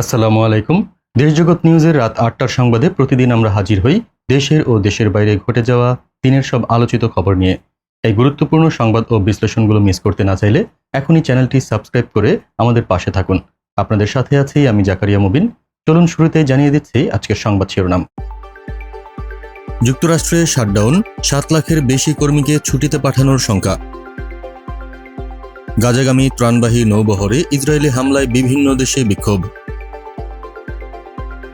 আসসালামু আলাইকুম। দেশজগৎ নিউজের রাত আটটার সংবাদে প্রতিদিন আমরা হাজির হই দেশের ও দেশের বাইরে ঘটে যাওয়া দিনের সব আলোচিত খবর নিয়ে। এই গুরুত্বপূর্ণ সংবাদ ও বিশ্লেষণগুলো মিস করতে না চাইলে এখনই চ্যানেলটি সাবস্ক্রাইব করে আমাদের পাশে থাকুন। আপনাদের সাথে আছি আমি জাকারিয়া মুবিন। চলুন শুরুতে জানিয়ে দিচ্ছি আজকের সংবাদ শিরোনাম। যুক্তরাষ্ট্রে শাটডাউন, সাত লাখের বেশি কর্মীকে ছুটিতে পাঠানোর শঙ্কা। গাজাগামী ত্রাণবাহী নৌবহরে ইসরায়েলি হামলায় বিভিন্ন দেশে বিক্ষোভ।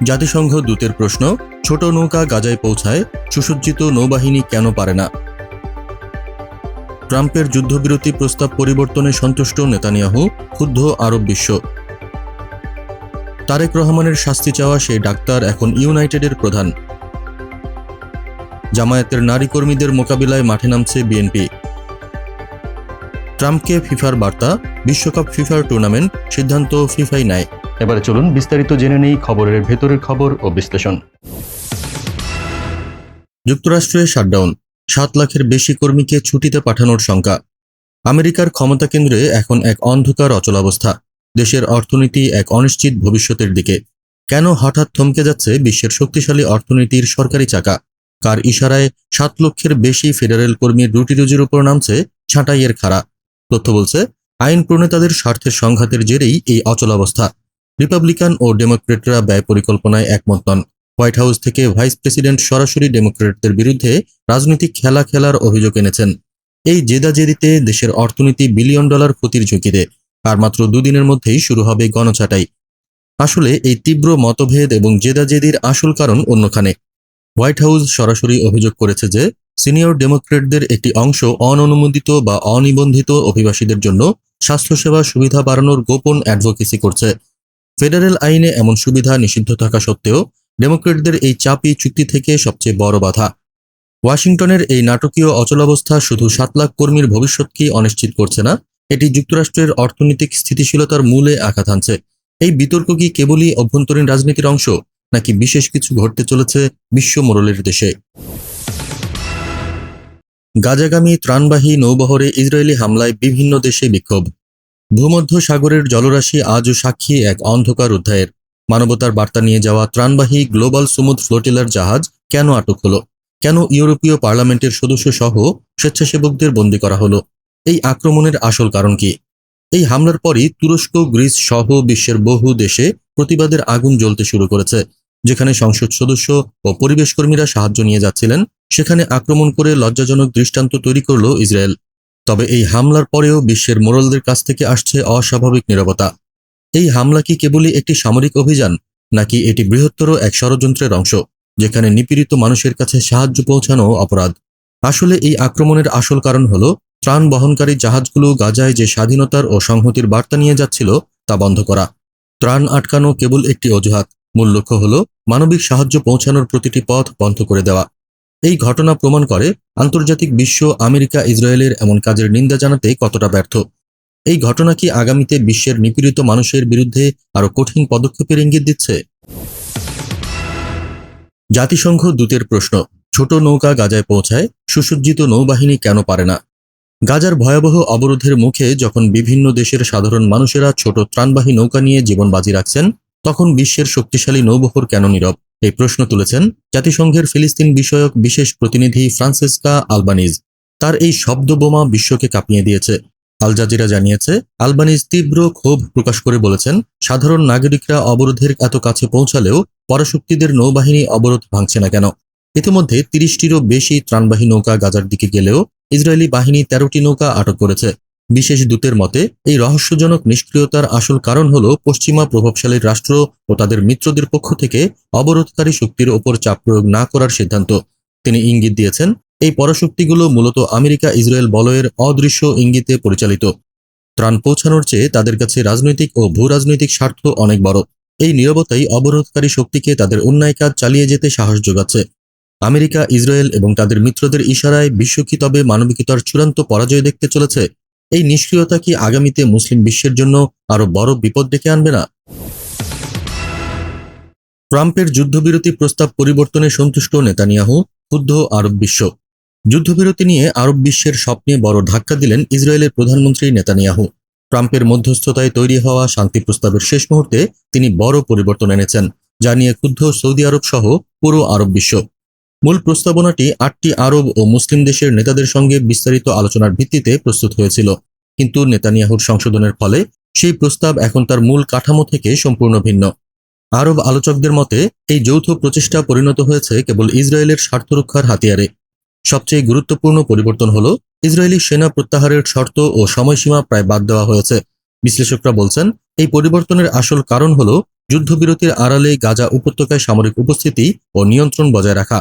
জাতিসংঘ দূতের প্রশ্ন, ছোট নৌকা গাজায় পৌঁছায় সুসজ্জিত নৌবাহিনী কেন পারে না? ট্রাম্পের যুদ্ধবিরতি প্রস্তাব পরিবর্তনে সন্তুষ্ট নেতানিয়াহু, ক্ষুব্ধ আরব বিশ্ব। তারেক রহমানের শাস্তি চাওয়া সেই ডাক্তার এখন ইউনাইটেডের প্রধান। জামায়াতের নারী কর্মীদের মোকাবিলায় মাঠে নামছে বিএনপি। ট্রাম্পকে ফিফার বার্তা, বিশ্বকাপ ফিফার টুর্নামেন্ট, সিদ্ধান্ত ফিফাই নেয়। এবারে চলুন বিস্তারিত জেনে নেই খবরের ভেতরের খবর ও বিশ্লেষণ। যুক্তরাষ্ট্রে শাটডাউন, সাত লাখের বেশি কর্মীকে ছুটিতে পাঠানোর শঙ্কা। আমেরিকার ক্ষমতা কেন্দ্রে এখন এক অন্ধকার অচলাবস্থা দেশের অর্থনীতি এক অনিশ্চিত ভবিষ্যতের দিকে। কেন হঠাৎ থমকে যাচ্ছে বিশ্বের শক্তিশালী অর্থনীতির সরকারি চাকা? কার ইশারায় সাত লক্ষের বেশি ফেডারেল কর্মীর রুটি রুজির উপর নামছে ছাঁটাইয়ের খাড়া? তথ্য বলছে আইন প্রণেতাদের স্বার্থের সংঘাতের জেরেই এই অচলাবস্থা রিপাবলিকান ও ডেমোক্রেটরা ব্যয় পরিকল্পনায় একমত নন। হোয়াইট হাউস থেকে ভাইস প্রেসিডেন্ট সরাসরি ডেমোক্রেটদের বিরুদ্ধে রাজনৈতিক খেলা খেলার অভিযোগ এনেছেন। এই জেদাজেদিতে দেশের অর্থনীতি বিলিয়ন ডলার ক্ষতির ঝুঁকিতে আর মাত্র দুদিনের মধ্যেই শুরু হবে গণছাটাই। আসলে এই তীব্র মতভেদ এবং জেদাজেদির আসল কারণ অন্যখানে। হোয়াইট হাউস সরাসরি অভিযোগ করেছে যে, সিনিয়র ডেমোক্রেটদের একটি অংশ অননুমোদিত বা অনিবন্ধিত অভিবাসীদের জন্য স্বাস্থ্যসেবা সুবিধা বাড়ানোর গোপন অ্যাডভোকেসি করছে। ফেডারেল আইনে এমন সুবিধা নিষিদ্ধ থাকা সত্ত্বেও ডেমোক্রেটদের এই চাপই চুক্তি থেকে সবচেয়ে বড় বাধা। ওয়াশিংটনের এই নাটকীয় অচলাবস্থা শুধু সাত লাখ কর্মীর ভবিষ্যৎকেই অনিশ্চিত করছে না, এটি যুক্তরাষ্ট্রের অর্থনৈতিক স্থিতিশীলতার মূলে আঘাত হানছে এই বিতর্ক কি কেবলই অভ্যন্তরীণ রাজনীতির অংশ, নাকি বিশেষ কিছু ঘটতে চলেছে বিশ্ব মোড়লের দেশে? গাজাগামী ত্রাণবাহী নৌবহরে ইসরায়েলি হামলায় বিভিন্ন দেশে বিক্ষোভ। ভূমধ্য সাগরের জলরাশি আজও সাক্ষী এক অন্ধকার অধ্যায়ের। মানবতার বার্তা নিয়ে যাওয়া ত্রাণবাহী গ্লোবাল সুমুদ ফ্লোটিলার জাহাজ কেন আটক হলো? কেন ইউরোপীয় পার্লামেন্টের সদস্য সহ স্বেচ্ছাসেবকদের বন্দী করা হলো? এই আক্রমণের আসল কারণ কি? এই হামলার পরই তুরস্ক, গ্রিস সহ বিশ্বের বহু দেশে প্রতিবাদের আগুন জ্বলতে শুরু করেছে। যেখানে সংসদ সদস্য ও পরিবেশকর্মীরা সাহায্য নিয়ে যাচ্ছিলেন, সেখানে আক্রমণ করে লজ্জাজনক দৃষ্টান্ত তৈরি করল ইসরায়েল। তবে এই হামলার পরেও বিশ্বের মোরলদের কাছ থেকে আসছে অস্বাভাবিক নিরবতা। এই হামলা কি কেবলই একটি সামরিক অভিযান, নাকি এটি বৃহত্তর এক ষড়যন্ত্রের অংশ, যেখানে নিপীড়িত মানুষের কাছে সাহায্য পৌঁছানো অপরাধ? আসলে এই আক্রমণের আসল কারণ হল, ত্রাণ বহনকারী জাহাজগুলো গাজায় যে স্বাধীনতার ও সংহতির বার্তা নিয়ে যাচ্ছিল, তা বন্ধ করা। ত্রাণ আটকানো কেবল একটি অজুহাত, মূল লক্ষ্য হল মানবিক সাহায্য পৌঁছানোর প্রতিটি পথ বন্ধ করে দেওয়া। এই ঘটনা প্রমাণ করে আন্তর্জাতিক বিশ্ব আমেরিকা ইসরায়েলের এমন কাজের নিন্দা জানাতে কতটা ব্যর্থ। এই ঘটনা কি আগামীতে বিশ্বের নিপীড়িত মানুষের বিরুদ্ধে আরও কঠিন পদক্ষেপের ইঙ্গিত দিচ্ছে? জাতিসংঘ দূতের প্রশ্ন, ছোট নৌকা গাজায় পৌঁছায় সুসজ্জিত নৌবাহিনী কেন পারে না? গাজার ভয়াবহ অবরোধের মুখে যখন বিভিন্ন দেশের সাধারণ মানুষেরা ছোট ত্রাণবাহী নৌকা নিয়ে জীবন বাজি রাখছেন, তখন বিশ্বের শক্তিশালী নৌবহর কেন নীরব? এই প্রশ্ন তুলেছেন জাতিসংঘের ফিলিস্তিন বিষয়ক বিশেষ প্রতিনিধি ফ্রান্সিসকা আলবানিজ। তার এই শব্দ বোমা বিশ্বকে কাঁপিয়ে দিয়েছে। আল জাজিরা জানিয়েছে, আলবানিজ তীব্র ক্ষোভ প্রকাশ করে বলেছেন, সাধারণ নাগরিকরা অবরোধের এত কাছে পৌঁছালেও পরাশক্তিদের নৌবাহিনী অবরোধ ভাঙছে না কেন? ইতিমধ্যে তিরিশটিরও বেশি ত্রাণবাহী নৌকা গাজার দিকে গেলেও ইসরায়েলি বাহিনী তেরোটি নৌকা আটক করেছে। বিশেষ দূতের মতে, এই রহস্যজনক নিষ্ক্রিয়তার আসল কারণ হল পশ্চিমা প্রভাবশালী রাষ্ট্র ও তাদের মিত্রদের পক্ষ থেকে অবরোধকারী শক্তির ওপর চাপ প্রয়োগ না করার সিদ্ধান্ত। তিনি ইঙ্গিত দিয়েছেন, এই পরাশক্তিগুলো মূলত আমেরিকা ইসরায়েল বলয়ের অদৃশ্য ইঙ্গিতে পরিচালিত। ত্রাণ পৌঁছানোর চেয়ে তাদের কাছে রাজনৈতিক ও ভূ রাজনৈতিক স্বার্থ অনেক বড়। এই নিরবতাই অবরোধকারী শক্তিকে তাদের অন্যায় কাজ চালিয়ে যেতে সাহস যোগাচ্ছে। আমেরিকা, ইসরায়েল এবং তাদের মিত্রদের ইশারায় বিশ্ব কি তবে মানবিকতার চূড়ান্ত পরাজয় দেখতে চলেছে? এই নিষ্ক্রিয়তা কি আগামীতে মুসলিম বিশ্বের জন্য আরও বড় বিপদ ডেকে আনবে না? ট্রাম্পের যুদ্ধবিরতি প্রস্তাব পরিবর্তনে সন্তুষ্ট নেতানিয়াহু, ক্ষুব্ধ আরব বিশ্ব। যুদ্ধবিরতি নিয়ে আরব বিশ্বের স্বপ্নে বড় ধাক্কা দিলেন ইসরায়েলের প্রধানমন্ত্রী নেতানিয়াহু। ট্রাম্পের মধ্যস্থতায় তৈরি হওয়া শান্তি প্রস্তাবের শেষ মুহূর্তে তিনি বড় পরিবর্তন এনেছেন, যা নিয়ে ক্ষুব্ধ সৌদি আরব সহ পুরো আরব বিশ্ব। মূল প্রস্তাবনাটি আটটি আরব ও মুসলিম দেশের নেতাদের সঙ্গে বিস্তারিত আলোচনার ভিত্তিতে প্রস্তুত হয়েছিল। কিন্তু নেতানিয়াহুর সংশোধনের ফলে সেই প্রস্তাব এখন তার মূল কাঠামো থেকে সম্পূর্ণ ভিন্ন। আরব আলোচকদের মতে, এই যৌথ প্রচেষ্টা পরিণত হয়েছে কেবল ইসরায়েলের স্বার্থরক্ষার হাতিয়ারে। সবচেয়ে গুরুত্বপূর্ণ পরিবর্তন হল, ইসরায়েলি সেনা প্রত্যাহারের শর্ত ও সময়সীমা প্রায় বাদ দেওয়া হয়েছে। বিশ্লেষকরা বলছেন, এই পরিবর্তনের আসল কারণ হল, যুদ্ধবিরতির আড়ালে গাজা উপত্যকায় সামরিক উপস্থিতি ও নিয়ন্ত্রণ বজায় রাখা।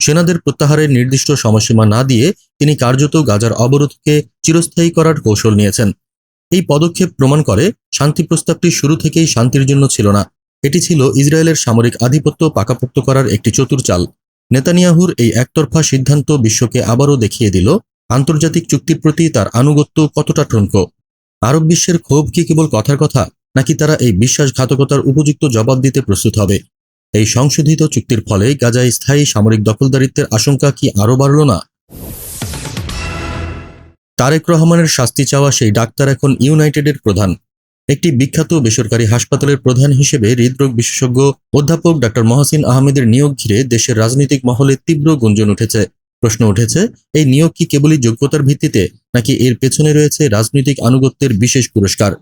সেনাদের প্রত্যাহারের নির্দিষ্ট সময়সীমা না দিয়ে তিনি কার্যত গাজার অবরোধকে চিরস্থায়ী করার কৌশল নিয়েছেন। এই পদক্ষেপ প্রমাণ করে শান্তি প্রস্তাবটি শুরু থেকেই শান্তির জন্য ছিল না। এটি ছিল ইসরায়েলের সামরিক আধিপত্য পাকাপোক্ত করার একটি চতুর চাল। নেতানিয়াহুর এই একতরফা সিদ্ধান্ত বিশ্বকে আবারও দেখিয়ে দিল, আন্তর্জাতিক চুক্তির প্রতি তার আনুগত্য কতটা ঠনক আরব বিশ্বের ক্ষোভ কি কেবল কথার কথা, নাকি তারা এই বিশ্বাসঘাতকতার উপযুক্ত জবাব দিতে প্রস্তুত হবে? এই সংশোধিত চুক্তির ফলে গাজায় স্থায়ী সামরিক দখলদারিত্বের আশঙ্কা কি আরও বাড়ল না? তারেক রহমানের শাস্তি চাওয়া সেই ডাক্তার এখন ইউনাইটেডের প্রধান। একটি বিখ্যাত বেসরকারি হাসপাতালের প্রধান হিসেবে হৃদরোগ বিশেষজ্ঞ অধ্যাপক ডক্টর মহাসিন আহমেদের নিয়োগ ঘিরে দেশের রাজনৈতিক মহলে তীব্র গুঞ্জন উঠেছে। প্রশ্ন উঠেছে, এই নিয়োগ কি কেবলই যোগ্যতার ভিত্তিতে, নাকি এর পেছনে রয়েছে রাজনৈতিক আনুগত্যের বিশেষ পুরস্কার?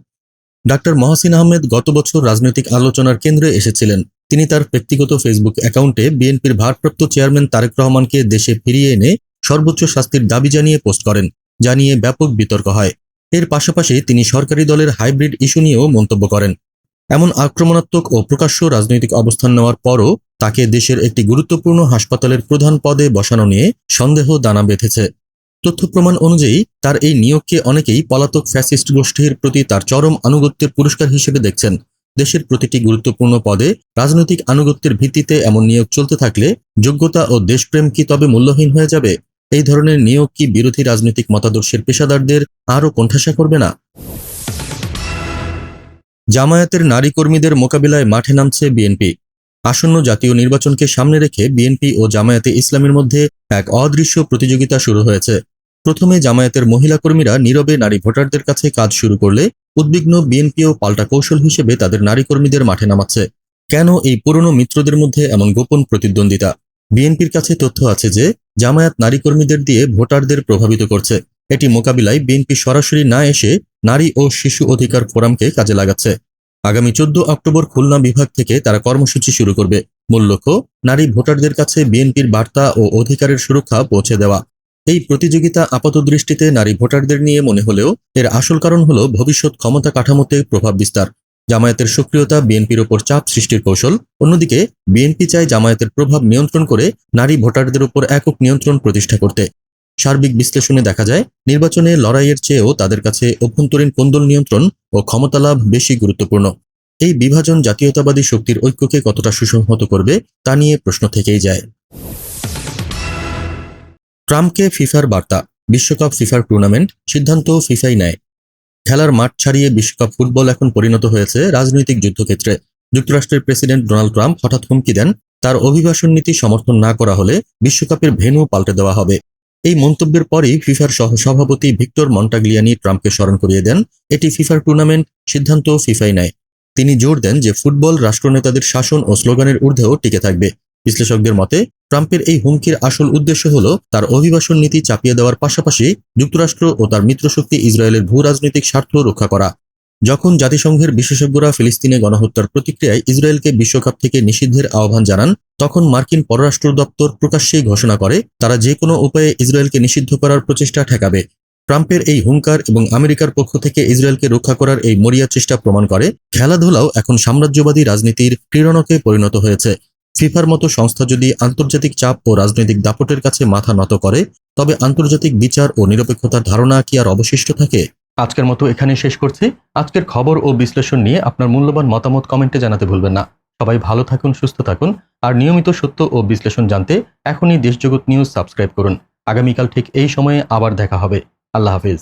ডাক্তার মহাসিন আহমেদ গত বছর রাজনৈতিক আলোচনার কেন্দ্রে এসেছিলেন। তিনি তার ব্যক্তিগত ফেসবুক অ্যাকাউন্টে বিএনপির ভারপ্রাপ্ত চেয়ারম্যান তারেক রহমানকে দেশে ফিরিয়ে এনে সর্বোচ্চ শাস্তির দাবি জানিয়ে পোস্ট করেন যা নিয়ে ব্যাপক বিতর্ক হয়। এর পাশাপাশি তিনি সরকারি দলের হাইব্রিড ইস্যু নিয়েও মন্তব্য করেন। এমন আক্রমণাত্মক ও প্রকাশ্য রাজনৈতিক অবস্থান নেওয়ার পরও তাকে দেশের একটি গুরুত্বপূর্ণ হাসপাতালের প্রধান পদে বসানো নিয়ে সন্দেহ দানা বেঁধেছে। তথ্য প্রমাণ অনুযায়ী, তার এই নিয়োগকে অনেকেই পলাতক ফ্যাসিস্ট গোষ্ঠীর প্রতি তার চরম আনুগত্যের পুরস্কার হিসেবে দেখছেন। দেশের প্রতিটি গুরুত্বপূর্ণ পদে রাজনৈতিক আনুগত্যের ভিত্তিতে এমন নিয়োগ চলতে থাকলে যোগ্যতা ও দেশপ্রেম কি তবে মূল্যহীন হয়ে যাবে? এই ধরনের নিয়োগ কি বিরোধী রাজনৈতিক মতাদর্শের পেশাদারদের আরও কোণঠাসা করবে না? জামায়াতের নারী কর্মীদের মোকাবিলায় মাঠে নামছে বিএনপি। আসন্ন জাতীয় নির্বাচনকে সামনে রেখে বিএনপি ও জামায়াতে ইসলামের মধ্যে এক অদৃশ্য প্রতিযোগিতা শুরু হয়েছে। প্রথমে জামায়াতের মহিলা কর্মীরা নীরবে নারী ভোটারদের কাছে কাজ শুরু করলে উদ্বিগ্ন বিএনপিও পাল্টা কৌশল হিসেবে তাদের নারী কর্মীদের মাঠে নামাচ্ছে। কেন এই পুরনো মিত্রদের মধ্যে এমন গোপন প্রতিদ্বন্দ্বিতা? বিএনপির কাছে তথ্য আছে যে, জামায়াত নারী কর্মীদের দিয়ে ভোটারদের প্রভাবিত করছে। এটি মোকাবিলায় বিএনপি সরাসরি না এসে নারী ও শিশু অধিকার ফোরামকে কাজে লাগাচ্ছে। আগামী চোদ্দ অক্টোবর খুলনা বিভাগ থেকে তারা কর্মসূচি শুরু করবে। মূল লক্ষ্য, নারী ভোটারদের কাছে বিএনপির বার্তা ও অধিকারের সুরক্ষা পৌঁছে দেওয়া। এই প্রতিযোগিতা আপাতদৃষ্টিতে নারী ভোটারদের নিয়ে মনে হলেও এর আসল কারণ হল ভবিষ্যৎ ক্ষমতা কাঠামোতে প্রভাব বিস্তার। জামায়াতের সক্রিয়তা বিএনপির ওপর চাপ সৃষ্টির কৌশল, অন্যদিকে বিএনপি চায় জামায়াতের প্রভাব নিয়ন্ত্রণ করে নারী ভোটারদের উপর একক নিয়ন্ত্রণ প্রতিষ্ঠা করতে। সার্বিক বিশ্লেষণে দেখা যায়, নির্বাচনে লড়াইয়ের চেয়েও তাদের কাছে অভ্যন্তরীণ কোন্দল নিয়ন্ত্রণ ও ক্ষমতা লাভ বেশি গুরুত্বপূর্ণ। এই বিভাজন জাতীয়তাবাদী শক্তির ঐক্যকে কতটা সুসংহত করবে, তা নিয়ে প্রশ্ন থেকেই যায়। ট্রাম্পকে ফিফার বার্তা, বিশ্বকাপ ফিফার টুর্নামেন্ট সিদ্ধান্ত ফিফাই নেয়। খেলার মাঠ ছাড়িয়ে বিশ্বকাপ ফুটবল এখন পরিণত হয়েছে রাজনৈতিক যুদ্ধক্ষেত্রে। যুক্তরাষ্ট্রের প্রেসিডেন্ট ডোনাল্ড ট্রাম্প হঠাৎ হুমকি দেন, তার অভিবাসন নীতি সমর্থন না করা হলে বিশ্বকাপের ভেন্যু পাল্টে দেওয়া হবে। এই মন্তব্যের পরই ফিফার সহ সভাপতি ভিক্টর মন্টাগলিয়ানি ট্রাম্পকে স্মরণ করিয়ে দেন, এটি ফিফার টুর্নামেন্ট সিদ্ধান্ত ফিফাই নেয়। তিনি জোর দেন যে ফুটবল রাষ্ট্রনেতাদের শাসন ও স্লোগানের ঊর্ধ্বেও টিকে থাকবে। বিশ্লেষকদের মতে, ট্রাম্পের এই হুমকির আসল উদ্দেশ্য হল তার অভিবাসন নীতি চাপিয়ে দেওয়ার পাশাপাশি যুক্তরাষ্ট্র ও তার মিত্রশক্তি ইসরায়েলের ভূ রাজনৈতিক স্বার্থ রক্ষা করা। যখন জাতিসংঘের বিশেষজ্ঞরা ফিলিস্তিনে গণহত্যার প্রতিক্রিয়ায় ইসরায়েলকে বিশ্বকাপ থেকে নিষিদ্ধের আহ্বান জানান, তখন মার্কিন পররাষ্ট্র দপ্তর প্রকাশ্যেই ঘোষণা করে, তারা যে কোনো উপায়ে ইসরায়েলকে নিষিদ্ধ করার প্রচেষ্টা ঠেকাবে। ট্রাম্পের এই হুঙ্কার এবং আমেরিকার পক্ষ থেকে ইসরায়েলকে রক্ষা করার এই মরিয়া চেষ্টা প্রমাণ করে, খেলাধুলাও এখন সাম্রাজ্যবাদী রাজনীতির ক্রীড়নকে পরিণত হয়েছে। ফিফার মতো সংস্থা যদি আন্তর্জাতিক চাপ ও রাজনৈতিক দাপটের কাছে মাথা নত করে, তবে আন্তর্জাতিক বিচার ও নিরপেক্ষতার ধারণা কি আর অবশিষ্ট থাকে? আজকের মতো এখানে শেষ করছি। আজকের খবর ও বিশ্লেষণ নিয়ে আপনার মূল্যবান মতামত কমেন্টে জানাতে ভুলবেন না। সবাই ভালো থাকুন, সুস্থ থাকুন। আর নিয়মিত সত্য ও বিশ্লেষণ জানতে এখনই দেশজগৎ নিউজ সাবস্ক্রাইব করুন। আগামীকাল ঠিক এই সময়ে আবার দেখা হবে। আল্লাহ হাফিজ।